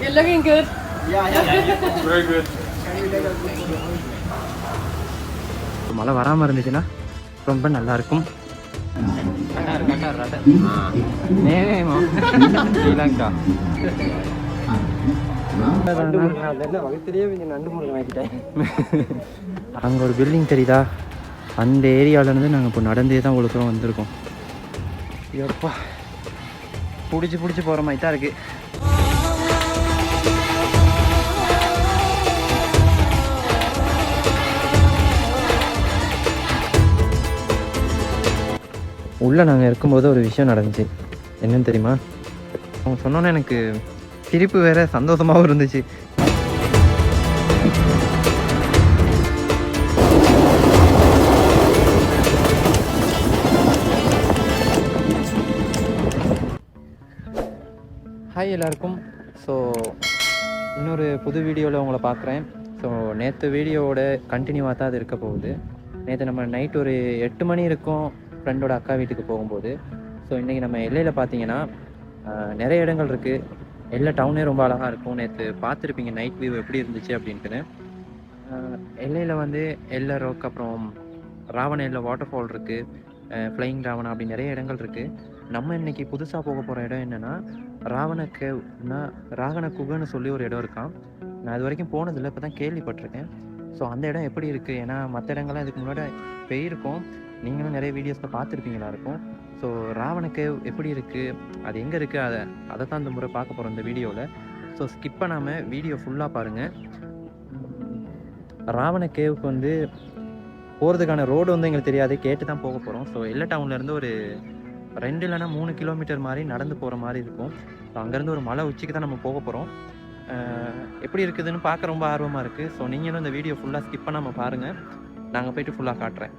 You're looking good. Very good. மழை வராமல் இருந்துச்சுன்னா ரொம்ப நல்லா இருக்கும் ஸ்ரீலங்கா. அங்கே ஒரு பில்டிங் தெரியுதா? அந்த ஏரியாவிலேருந்து நாங்கள் இப்போ நடந்தே தான் இவ்வளோ தூரம் வந்திருக்கோம். எப்பா. பிடிச்சி பிடிச்சி போகிற மாதிரி தான் இருக்குது உள்ளே நாங்கள் இருக்கும்போது ஒரு விஷயம் நடந்துச்சு. என்னன்னு தெரியுமா? அவங்க சொன்னோன்னே எனக்கு சிரிப்பு வேற சந்தோஷமாகவும் இருந்துச்சு. ஹாய் எல்லாருக்கும். ஸோ இன்னொரு புது வீடியோவில் உங்களை பார்க்குறேன். ஸோ நேற்று வீடியோவோட கண்டினியூவாக தான் அது இருக்க போகுது. நேற்று நம்ம நைட் ஒரு எட்டு மணி இருக்கும். ஃப்ரெண்டோட அக்கா வீட்டுக்கு போகும்போது ஸோ இன்றைக்கி நம்ம எல்லையில் பார்த்தீங்கன்னா நிறைய இடங்கள் இருக்குது எல்லா டவுனே ரொம்ப அழகாக இருக்கும். நேற்று பார்த்துருப்பீங்க நைட் வியூ எப்படி இருந்துச்சு அப்படின்ட்டுன்னு. எல்லையில் வந்து எல்லை ரோக் அப்புறம் ராவண எல்லை வாட்டர் ஃபால் இருக்குது ஃப்ளையிங் ராவணா அப்படி நிறைய இடங்கள் இருக்குது நம்ம இன்றைக்கி புதுசாக போக போகிற இடம் என்னென்னா ராவண கேவ்னா ராகண குகைன்னு சொல்லி ஒரு இடம் இருக்கான் நான் இது வரைக்கும் போனதில்லை இப்போ தான் கேள்விப்பட்டிருக்கேன். ஸோ அந்த இடம் எப்படி இருக்குது ஏன்னா மற்ற இடங்கள்லாம் இதுக்கு முன்னாடி போயிருக்கோம். நீங்களும் நிறைய வீடியோஸில் பார்த்துருப்பீங்களா இருக்கும். ஸோ ராவணக்கு எப்படி இருக்குது அது எங்கே இருக்குது அதை அதை தான் இந்த முறை பார்க்க போகிறோம் இந்த வீடியோவில் ஸோ ஸ்கிப் பண்ணாமல் வீடியோ ஃபுல்லாக பாருங்கள் ராவண கேவுக்கு வந்து போகிறதுக்கான ரோடு வந்து எங்களுக்கு தெரியாது. கேட்டு தான் போக போகிறோம் ஸோ எல்ல டவுன்லேருந்து ஒரு ரெண்டு இல்லைனா மூணு கிலோமீட்டர் மாதிரி நடந்து போகிற மாதிரி இருக்கும். ஸோ அங்கேருந்து ஒரு மலை உச்சிக்கு தான் நம்ம போக போகிறோம் எப்படி இருக்குதுன்னு பார்க்க ரொம்ப ஆர்வமாக இருக்குது ஸோ நீங்களும் இந்த வீடியோ ஃபுல்லாக ஸ்கிப் பண்ணாமல் பாருங்கள் நாங்கள் போயிட்டு ஃபுல்லாக காட்டுறேன்.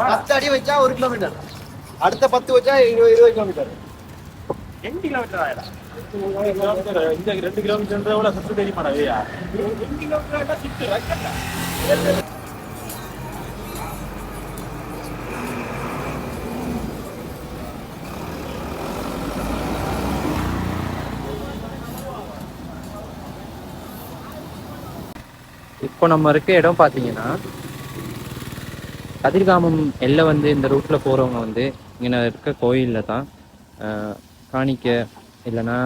பத்து அடி வச்சா ஒரு கிலோமீட்டர். அடுத்த பத்து வச்சா இருபது இருபது கிலோமீட்டர் ரெண்டு கிலோமீட்டர் ஆயிடா இந்த ரெண்டு கிலோமீட்டர் எவ்வளவு சுற்று தெரியுமாடா ஐயா ரெண்டு கிலோமீட்டர் சுற்று இப்போ நம்ம இருக்க இடம் பார்த்தீங்கன்னா கதிர்காமம் எல்லை வந்து இந்த ரூட்டில் போகிறவங்க வந்து இங்கே இருக்க கோயிலில் தான் காணிக்க இல்லைன்னா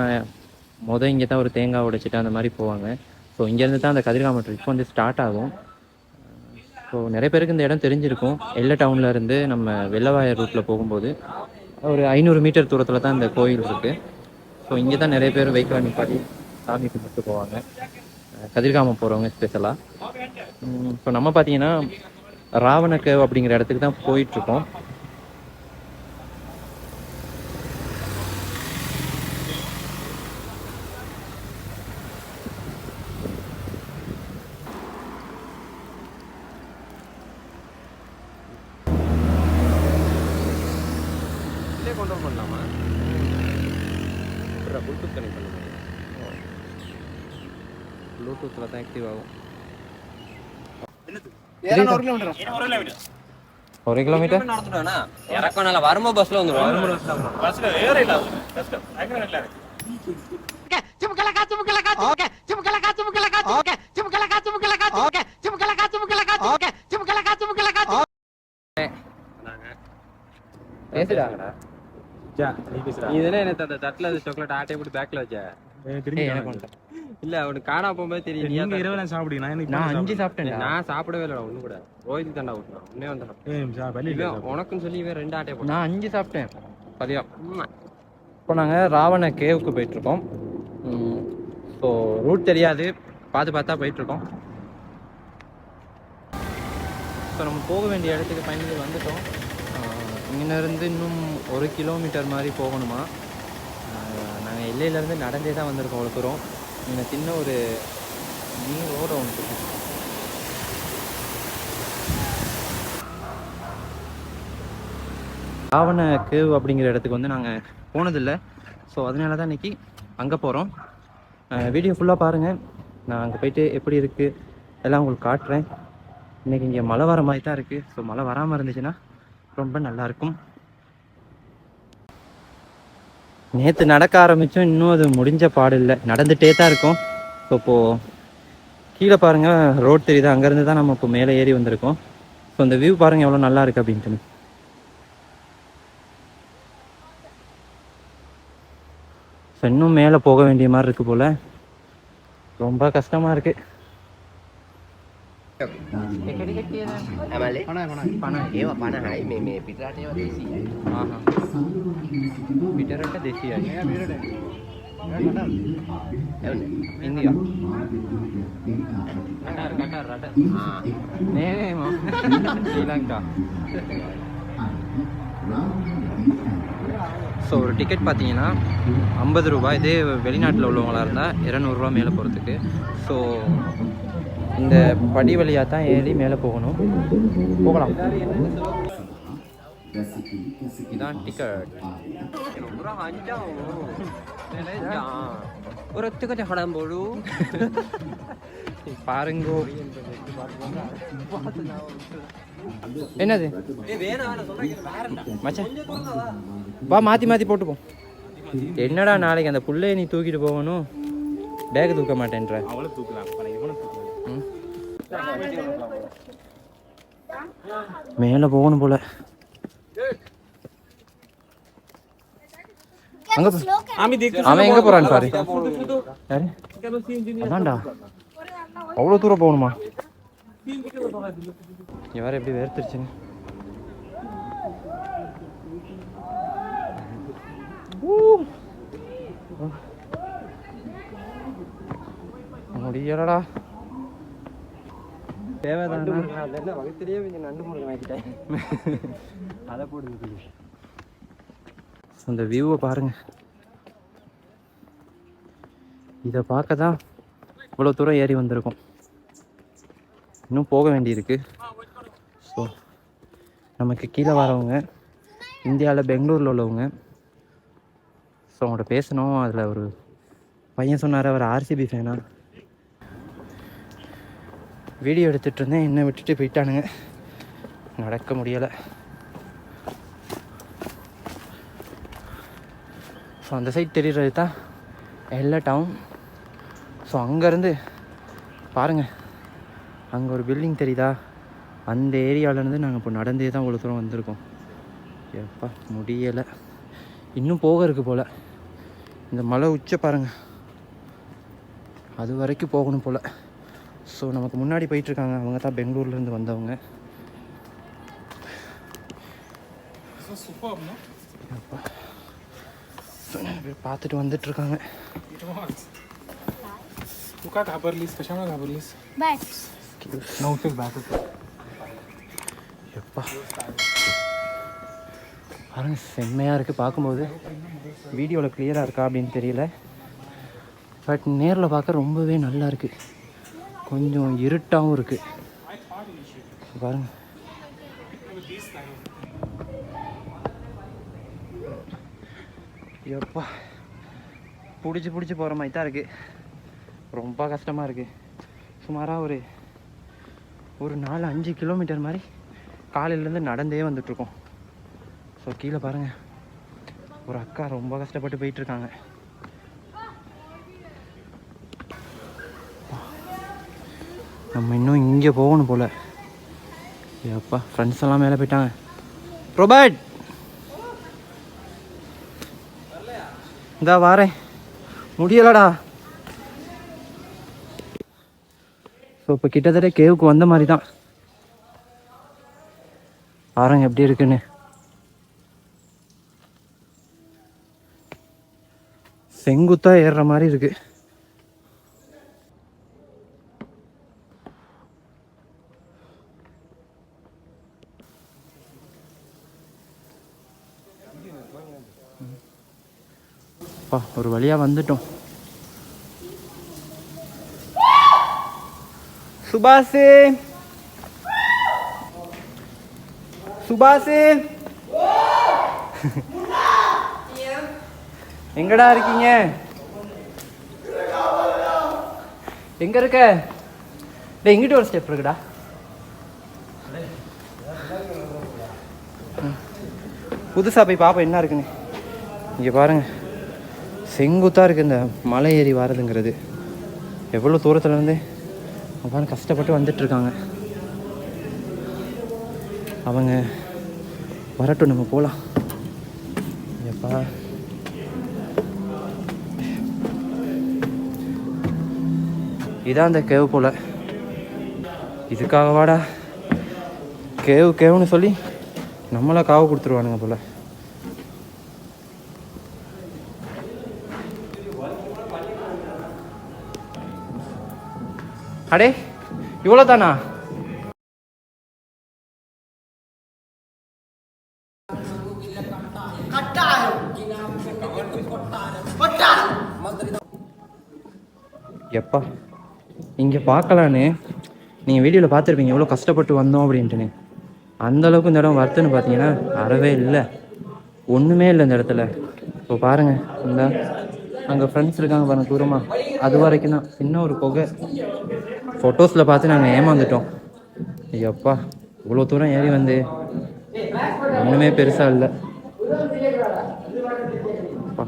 மொதல் இங்கே தான் ஒரு தேங்காய் உடைச்சிட்டு அந்த மாதிரி போவாங்க. ஸோ இங்கேருந்து தான் அந்த கதிர்காமம் ட்ரிப் வந்து ஸ்டார்ட் ஆகும். ஸோ நிறைய பேருக்கு இந்த இடம் தெரிஞ்சிருக்கும். எல்லை டவுனில் இருந்து நம்ம வெள்ளவாயர் ரூட்டில் போகும்போது ஒரு ஐநூறு மீட்டர் தூரத்தில் தான் இந்த கோயில் இருக்குது ஸோ இங்கே தான் நிறைய பேர் வெஹிக்கிள் நிப்பாட்டி சாமி கும்பிட்டு போவாங்க. கதிர்காமம் போகிறவங்க ஸ்பெஷலாக இப்போ நம்ம பார்த்தீங்கன்னா ராவணக்கேவ் அப்படிங்கிற இடத்துக்கு தான் போயிட்டுருக்கோம். கொண்டு பண்ணலாமா? புல்டூத் கனெக்ட் பண்ணுங்க. ப்ளூடூத்தில் தான் ஆக்டிவ் ஆகும். ஒரு கிலோமீட்டர் இறக்கம் நல்லா வரும்போது பஸ்ல வந்துடும் பஸ்ல ஏற இல்ல பேசுறாங்கடா இதெல்லாம் எனக்கு அந்த தட்டுல அந்த சாக்லேட் ஆட்டை போட்டு பேக்ல வச்ச. இல்ல அவனுக்கு காணா போகும்போது தெரியும் நீ நீங்க இரவு சாப்பிடுங்க நான் எனக்கு நான் அஞ்சு சாப்பிட்டேன் நான் சாப்பிடவே இல்லை ஒண்ணு கூட. ரோஹித் தாண்டா விட்டுறான் உன்னே வந்து வெளியில இவன் உனக்குன்னு சொல்லி இவன் ரெண்டு ஆட்டை போட்டான். நான் அஞ்சு சாப்பிட்டேன். ஆமா. இப்போ நாங்கள் ராவண கேவுக்கு போயிட்டுருக்கோம். ஸோ ரூட் தெரியாது. பார்த்து பார்த்தா போயிட்டுருக்கோம். ஸோ நம்ம போக வேண்டிய இடத்துக்கு ஃபைனலி வந்துட்டோம். இங்கேருந்து இன்னும் ஒரு கிலோமீட்டர் மாதிரி போகணுமா? நாங்கள் எல்லையிலேருந்து நடந்தே தான் வந்திருக்கோம் அவ்வளோ தூரம். இங்கே சின்ன ஒரு நீர் ரோடு ஒன்று ஆவண கேவ் அப்படிங்கிற இடத்துக்கு வந்து நாங்கள் போனதில்லை. ஸோ அதனால தான் இன்னைக்கு அங்கே போகிறோம் வீடியோ ஃபுல்லாக பாருங்கள் நான் அங்கே போயிட்டு எப்படி இருக்குது எல்லாம் உங்களுக்கு காட்டுறேன். இன்றைக்கி இங்கே மழை வர மாதிரி தான் இருக்குது ஸோ மழை வராமல் இருந்துச்சுன்னா ரொம்ப நல்லாயிருக்கும் நேற்று நடக்க ஆரம்பித்தோம் இன்னும் அது முடிஞ்ச பாடு இல்லை நடந்துகிட்டே தான் இருக்கும். ஸோ இப்போது கீழே பாருங்கள் ரோட் தெரியுது. அங்கேருந்து தான் நம்ம இப்போ மேலே ஏறி வந்திருக்கோம். ஸோ அந்த வியூ பாருங்கள் எவ்வளோ நல்லா இருக்குது அப்படின்ட்டு. ஸோ இன்னும் மேலே போக வேண்டிய மாதிரி இருக்குது போல். ரொம்ப கஷ்டமாக இருக்குது Amale? ඒවා පණහයි මේ මේ පිටරට ඒවා දේශීයයි. පිටරට දෙසියයි එවනේ. ඉන්දියා කටාර් කටාර් රට ආ. නේ නේ මම ශ්‍රී லங்கா ஸோ ஒரு டிக்கெட் பார்த்தீங்கன்னா ஐம்பது ரூபாய் இதே வெளிநாட்டில் உள்ளவங்களா இருந்தால் இரநூறுவா மேலே போகிறதுக்கு ஸோ இந்த படி வழியாக தான் ஏறி மேலே போகணும். போகலாம். இதான் டிக்கெட் ஒரு ஒத்துக்கிட்ட படம் போடு. பாருங்கோ. என்னது? மச்சான். வா மாற்றி மாற்றி போட்டுப்போம் என்னடா நாளைக்கு அந்த புள்ளைய நீ தூக்கிட்டு போகணும்? பேக் தூக்க மாட்டேன்ற. மேலே போகணும் போல. அங்க அவன் எங்க போறான் பாரு. அதான்டா. அவ்வளோ தூரம் போகணுமா? இவர எப்படி வேர்த்துருச்சுன்னு. முடியலடா. தேவைதானா? வகுத்திலேயே கொஞ்சம் நண்டு முருகன் ஆக்கிட்டேன் அதை போடுங்க அந்த வியூவை பாருங்க. இதை பார்க்க தான் இவ்வளோ தூரம் ஏறி வந்திருக்கோம். இன்னும் போக வேண்டியிருக்கு. ஸோ நமக்கு கீழே வரவங்க இந்தியாவில் பெங்களூரில் உள்ளவங்க ஸோ அவங்கள்ட்ட பேசணும். அதில் ஒரு பையன் சொன்னார் அவர் ஆர்சிபி ஃபேனா வீடியோ எடுத்துகிட்டு இருந்தேன் என்னை விட்டுட்டு போயிட்டானுங்க. நடக்க முடியலை. ஸோ அந்த சைட் தெரிகிறது தான் எல்லா டவுன் ஸோ அங்கேருந்து பாருங்கள் அங்கே ஒரு பில்டிங் தெரியுதா? அந்த ஏரியாவிலேருந்து நாங்கள் இப்போ நடந்தே தான் இவ்வளோ தூரம் வந்திருக்கோம். எப்பா முடியலை. இன்னும் போக இருக்குது போல். இந்த மலை உச்ச பாருங்கள் அது வரைக்கும் போகணும் போல். ஸோ நமக்கு முன்னாடி போயிட்டுருக்காங்க அவங்க தான் பெங்களூர்லேருந்து வந்தவங்க அப்பா. So, நிறைய பேர் பார்த்துட்டு வந்துட்டு இருக்காங்க तू का घाबरलीस कशामुळे घाबरलीस बॅट्स नव्हतेच बाहेर எப்பா பாருங்க செம்மையாக இருக்குது பார்க்கும்போது வீடியோவில் கிளியராக இருக்கா அப்படின்னு தெரியல பட் நேரில் பார்க்க ரொம்பவே நல்லா இருக்குது கொஞ்சம் இருட்டாகவும் இருக்குது பாருங்க. எப்பா பிடிச்சி பிடிச்சி போகிற மாதிரி தான் இருக்குது ரொம்ப கஷ்டமாக இருக்குது சுமாராக ஒரு ஒரு நாலு அஞ்சு கிலோமீட்டர் மாதிரி காலையிலேருந்து நடந்தே வந்துட்ருக்கோம் ஸோ கீழே பாருங்கள் ஒரு அக்கா ரொம்ப கஷ்டப்பட்டு போயிட்டுருக்காங்க நம்ம இன்னும் இங்கே போகணும் போல். ஏப்பா ஃப்ரெண்ட்ஸ் எல்லாம் மேலே போயிட்டாங்க. ரொபர்ட்! இந்தா வாரேன். முடியலடா. ஸோ இப்போ கிட்டத்தட்ட கேவுக்கு வந்த மாதிரி தான் பாருங்க எப்படி இருக்குன்னு. செங்குத்தாக ஏறுற மாதிரி இருக்குது அப்பா, ஒரு வழியா வந்துட்டோம். சுபாஷு. சுபாஷு. எங்கடா இருக்கீங்க? எங்க இருக்க? டேய் இங்கிட்ட ஒரு ஸ்டெப் இருக்குடா. புதுசா போய் பாப்பா என்ன இருக்குன்னு. இங்க பாருங்க. செங்குத்தாக இருக்குது இந்த மலை ஏறி வரதுங்கிறது. எவ்வளோ தூரத்துலேருந்து அவங்க கஷ்டப்பட்டு வந்துட்டுருக்காங்க அவங்க வரட்டும் நம்ம போகலாம் எப்பா? இதான் அந்த கேவ் போல். இதுக்காக வாடா கேவ் கேவுன்னு சொல்லி நம்மளை காவு கொடுத்துருவானுங்க போல். அடே இவ்வளோ தானா எப்பா இங்கே பார்க்கலான்னு. நீங்கள் வீடியோவில் பார்த்துருப்பீங்க எவ்வளோ கஷ்டப்பட்டு வந்தோம் அப்படின்ட்டுன்னு. அந்த அளவுக்கு இந்த இடம் வருதுன்னு பார்த்தீங்கன்னா அறவே இல்லை. ஒன்றுமே இல்லை இந்த இடத்துல. இப்போ பாருங்கள் இந்த அங்கே ஃப்ரெண்ட்ஸ் இருக்காங்க பாருங்க தூரமாக அது வரைக்கும் தான் சின்ன ஒரு புகை. ஃபோட்டோஸில் பார்த்து நாங்கள் ஏமாந்துட்டோம். ஐயோப்பா இவ்வளோ தூரம் ஏறி வந்து. ஒன்றுமே பெருசாக இல்லை. அப்பா.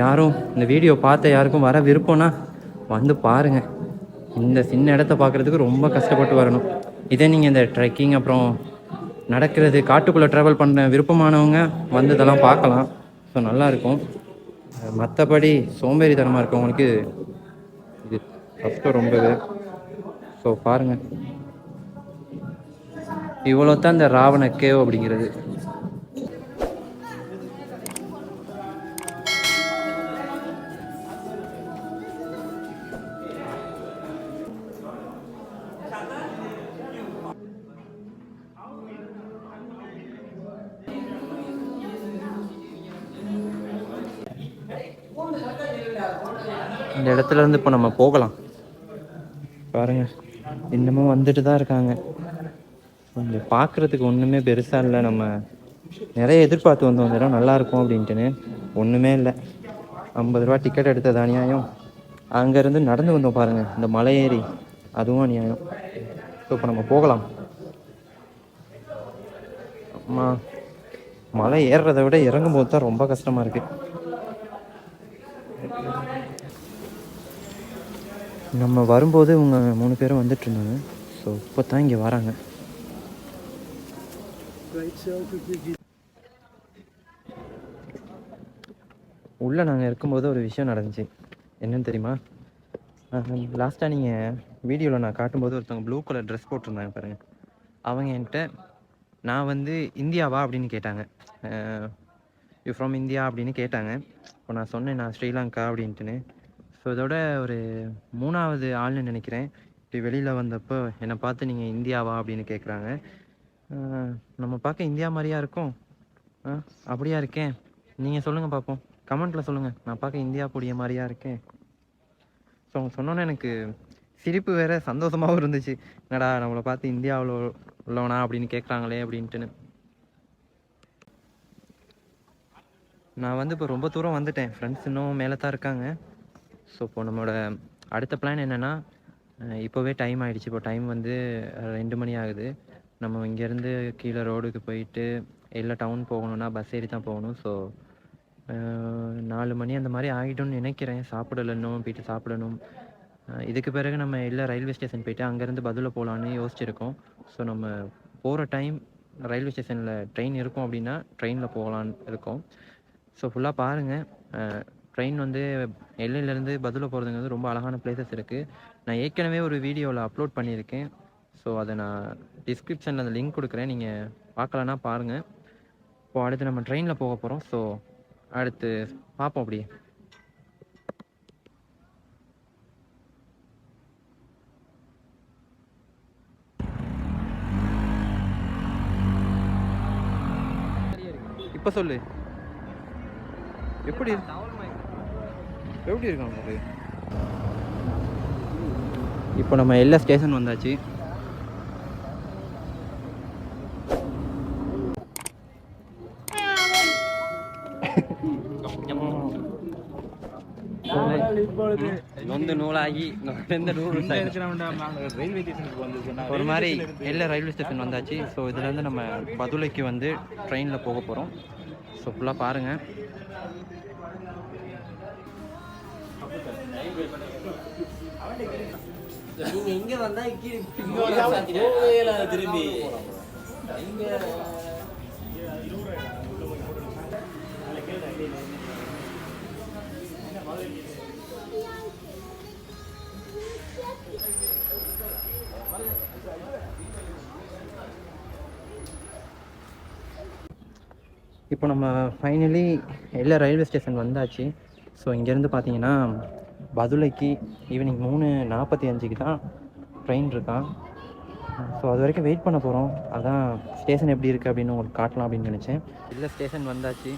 யாரும் இந்த வீடியோ பார்த்த யாருக்கும் வர விருப்பம்னா வந்து பாருங்க. இந்த சின்ன இடத்த பார்க்குறதுக்கு ரொம்ப கஷ்டப்பட்டு வரணும். இதே நீங்கள் இந்த ட்ரெக்கிங் அப்புறம் நடக்கிறது காட்டுக்குள்ளே ட்ராவல் பண்ண விருப்பமானவங்க வந்து இதெல்லாம் பார்க்கலாம். ஸோ நல்லாயிருக்கும் மற்றபடி சோம்பேறித்தனமாக இருக்கவங்களுக்கு இது கஷ்டம் ரொம்பவே ஸோ பாருங்கள் இவ்வளோ தான் இந்த ராவண கேவ் அப்படிங்கிறது. இந்த இடத்துல இருந்து இப்போ நம்ம போகலாம். பாருங்க. இன்னமும் வந்துட்டு தான் இருக்காங்க. இங்கே பார்க்குறதுக்கு ஒன்றுமே பெருசாக இல்லை. நம்ம நிறைய எதிர்பார்த்து வந்தோம். இந்த இடம் நல்லாயிருக்கும் அப்படின்ட்டுன்னு ஒன்றுமே இல்லை. ஐம்பது ரூபா டிக்கெட் எடுத்தது அநியாயம். அங்கேருந்து நடந்து வந்தோம் பாருங்கள் இந்த மலை ஏறி. அதுவும் அநியாயம். ஸோ இப்போ நம்ம போகலாம். அம்மா மலை ஏறுறதை விட இறங்கும் போது தான் ரொம்ப கஷ்டமாக இருக்குது நம்ம வரும்போது இவங்க மூணு பேரும் வந்துட்டு இருந்தாங்க ஸோ இப்போ தான் இங்கே வராங்க. உள்ளே நாங்கள் இருக்கும்போது ஒரு விஷயம் நடந்துச்சு. என்னன்னு தெரியுமா? லாஸ்ட்டாக நீங்கள் வீடியோவில் நான் காட்டும்போது ஒருத்தவங்க ப்ளூ கலர் ட்ரெஸ் போட்டிருந்தாங்க பாருங்கள் அவங்க என்கிட்ட நான் வந்து இந்தியாவா? அப்படின்னு கேட்டாங்க. You from India? அப்படின்னு கேட்டாங்க. இப்போ நான் சொன்னேன் நான் ஸ்ரீலங்கா? அப்படின்ட்டுன்னு. ஸோ இதோட ஒரு மூணாவது ஆள்னு நினைக்கிறேன். இப்படி வெளியில் வந்தப்போ என்னை பார்த்து நீங்கள் இந்தியாவா அப்படின்னு கேட்குறாங்க நம்ம பார்க்க இந்தியா மாதிரியா இருக்கும். அப்படியா இருக்கேன். நீங்கள் சொல்லுங்கள் பார்ப்போம் கமெண்ட்டில் சொல்லுங்கள் நான் பார்க்க இந்தியா கூடிய மாதிரியா இருக்கேன். ஸோ அவங்க சொன்னோன்னே எனக்கு சிரிப்பு வேற சந்தோஷமாகவும் இருந்துச்சு. என்னடா நம்மளை பார்த்து இந்தியாவில் உள்ளவனா? அப்படின்னு கேட்குறாங்களே அப்படின்ட்டுன்னு. நான் வந்து இப்போ ரொம்ப தூரம் வந்துட்டேன். ஃப்ரெண்ட்ஸ் இன்னும் மேலே தான் இருக்காங்க. ஸோ இப்போ நம்மளோட அடுத்த பிளான் என்னென்னா இப்போவே டைம் ஆகிடுச்சு இப்போ டைம் வந்து ரெண்டு மணி ஆகுது. நம்ம இங்கேருந்து கீழே ரோடுக்கு போயிட்டு இல்லை டவுன் போகணுன்னா பஸ் ஏறி தான் போகணும். ஸோ நாலு மணி அந்த மாதிரி ஆகிடும்னு நினைக்கிறேன். சாப்பிடல இன்னும் போயிட்டு சாப்பிடணும். இதுக்கு பிறகு நம்ம எல்லா ரயில்வே ஸ்டேஷன் போயிட்டு அங்கேருந்து பதில் போகலான்னு யோசிச்சிருக்கோம். ஸோ நம்ம போகிற டைம் ரயில்வே ஸ்டேஷனில் ட்ரெயின் இருக்கும் அப்படின்னா ட்ரெயினில் போகலான்னு இருக்கோம். ஸோ ஃபுல்லாக பாருங்கள் ட்ரெயின் வந்து எல்லையிலேருந்து பதில் போகிறதுங்கிறது ரொம்ப அழகான பிளேசஸ் இருக்குது நான் ஏற்கனவே ஒரு வீடியோவில் அப்லோட் பண்ணியிருக்கேன். ஸோ அதை நான் டிஸ்கிரிப்ஷனில் அந்த லிங்க் கொடுக்குறேன். நீங்கள் பார்க்கலன்னா பாருங்கள் இப்போ அடுத்து நம்ம ட்ரெயினில் போக போகிறோம் ஸோ அடுத்து பார்ப்போம் அப்படியே. இப்போ சொல்லு. எப்படி? இருக்கு? எப்படி இருக்கு உங்களுக்கு இப்போ நம்ம எல்லா ஸ்டேஷன் வந்தாச்சு. நொந்து நூலாகி வந்து சொன்னா ஒரு மாதிரி எல்லா ரயில்வே ஸ்டேஷன் வந்தாச்சு. ஸோ இதுலேருந்து நம்ம பதுளைக்கு வந்து ட்ரெயினில் போக போகிறோம் ஸோ ஃபுல்லாக பாருங்கள் நீங்க இங்க வந்தா கீழே திரும்பி. இப்போ நம்ம ஃபைனலி எல்லா ரயில்வே ஸ்டேஷன் வந்தாச்சு. ஸோ இங்கேருந்து பார்த்தீங்கன்னா பதுளைக்கு ஈவினிங் மூணு நாற்பத்தி அஞ்சுக்கு தான் ட்ரெயின் இருக்கான். ஸோ அது வரைக்கும் வெயிட் பண்ண போகிறோம் அதான் ஸ்டேஷன் எப்படி இருக்குது அப்படின்னு உங்களுக்கு காட்டலாம் அப்படின்னு நினச்சேன். இல்லை ஸ்டேஷன் வந்தாச்சு.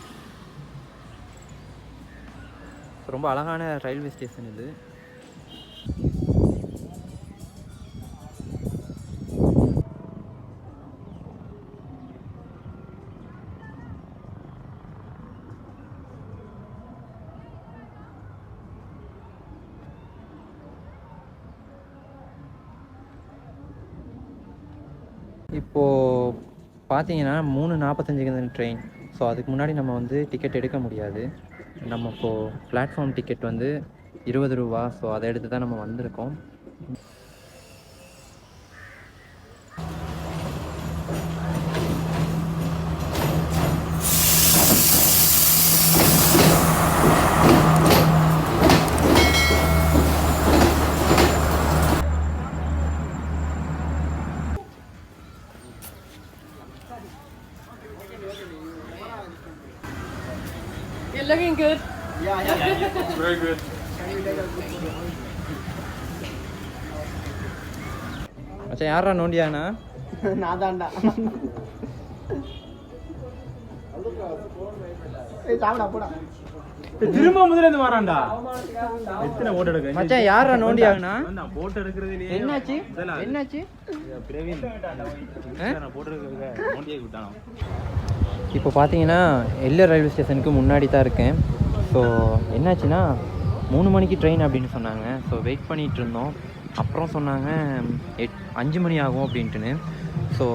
ரொம்ப அழகான ரயில்வே ஸ்டேஷன் இது. பார்த்தீங்கன்னா மூணு நாற்பத்தஞ்சுக்கு ட்ரெயின் ஸோ அதுக்கு முன்னாடி நம்ம வந்து டிக்கெட் எடுக்க முடியாது. நம்ம இப்போது பிளாட்ஃபார்ம் டிக்கெட் வந்து இருபது ரூபா. ஸோ அதை எடுத்து தான் நம்ம வந்திருக்கோம். யாரா நோண்டியாண்ணா நான் தான்டா ஏய் சாப்பிடா போடா. திரும்ப முதல்ல இருந்து வரான்டா. எத்தனை போட்டோ எடுக்க? மச்சான் யாரா நோண்டியாங்கண்ணா நான் போட்டோ எடுக்கிறதுலயே என்னாச்சு? முதல்ல என்னாச்சு? பிரவீன் ஆ? நான் போட்டோ எடுக்கிறதுக்கு நோண்டியே விட்டானோ? இப்போ பார்த்தீங்கன்னா எல்லை ரயில்வே ஸ்டேஷனுக்கு முன்னாடி தான் இருக்கேன். ஸோ என்னாச்சுன்னா மூணு மணிக்கு ட்ரெயின் அப்படின்னு சொன்னாங்க. ஸோ வெயிட் பண்ணிகிட்டு இருந்தோம். அப்புறம் சொன்னாங்க எட் அஞ்சு மணி ஆகும் அப்படின்ட்டுன்னு. ஸோ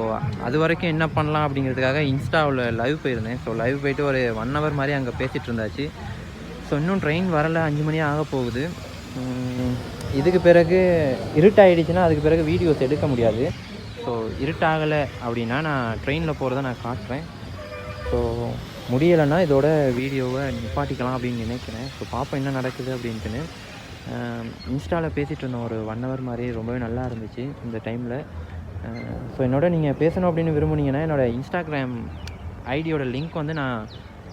அது வரைக்கும் என்ன பண்ணலாம் அப்படிங்கிறதுக்காக இன்ஸ்டாவில் லைவ் போயிருந்தேன். ஸோ லைவ் போயிட்டு ஒரு ஒன் ஹவர் மாதிரி அங்கே பேசிகிட்டு இருந்தாச்சு. ஸோ இன்னும் ட்ரெயின் வரல. அஞ்சு மணி ஆக போகுது. இதுக்கு பிறகு இருட்டாயிடுச்சுன்னா அதுக்கு பிறகு வீடியோஸ் எடுக்க முடியாது. ஸோ இருட்டாகலை அப்படின்னா நான் ட்ரெயினில் போகிறத நான் காட்டுறேன். ஸோ முடியலைன்னா இதோட வீடியோவை நிப்பாட்டிக்கலாம் அப்படின்னு நினைக்கிறேன். ஸோ பார்ப்போம் என்ன நடக்குது அப்படின்ட்டுன்னு. இன்ஸ்டாவில் பேசிகிட்டு இருந்தோம் ஒரு ஒன் ஹவர் மாதிரி ரொம்பவே நல்லா இருந்துச்சு இந்த டைமில் ஸோ என்னோட நீங்கள் பேசணும் அப்படின்னு விரும்புனீங்கன்னா என்னோடய இன்ஸ்டாகிராம் ஐடியோட லிங்க் வந்து நான்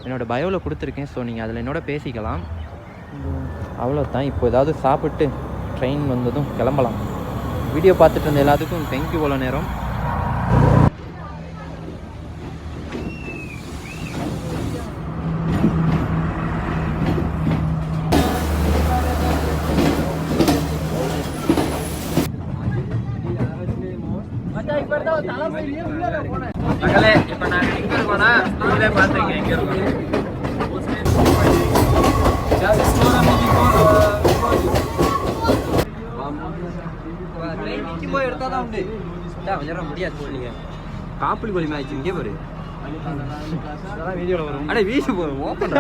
என்னோடய பயோவில் கொடுத்துருக்கேன். ஸோ நீங்கள் அதில் என்னோட பேசிக்கலாம். அவ்வளோதான் இப்போ ஏதாவது சாப்பிட்டு ட்ரெயின் வந்ததும் கிளம்பலாம். வீடியோ பார்த்துட்டு இருந்த எல்லாத்துக்கும் தேங்க்யூ இவ்வளோ நேரம். மகளே இப்ப நாங்க எங்க இருக்கோம்னா நீங்களே பாத்துங்க எங்க இருக்கோம் காப்பிள் கொலி மேட்ச் இங்கே பாரு. வீடியோவில் வரும். அடே வீசு போறோம் ஓப்பன்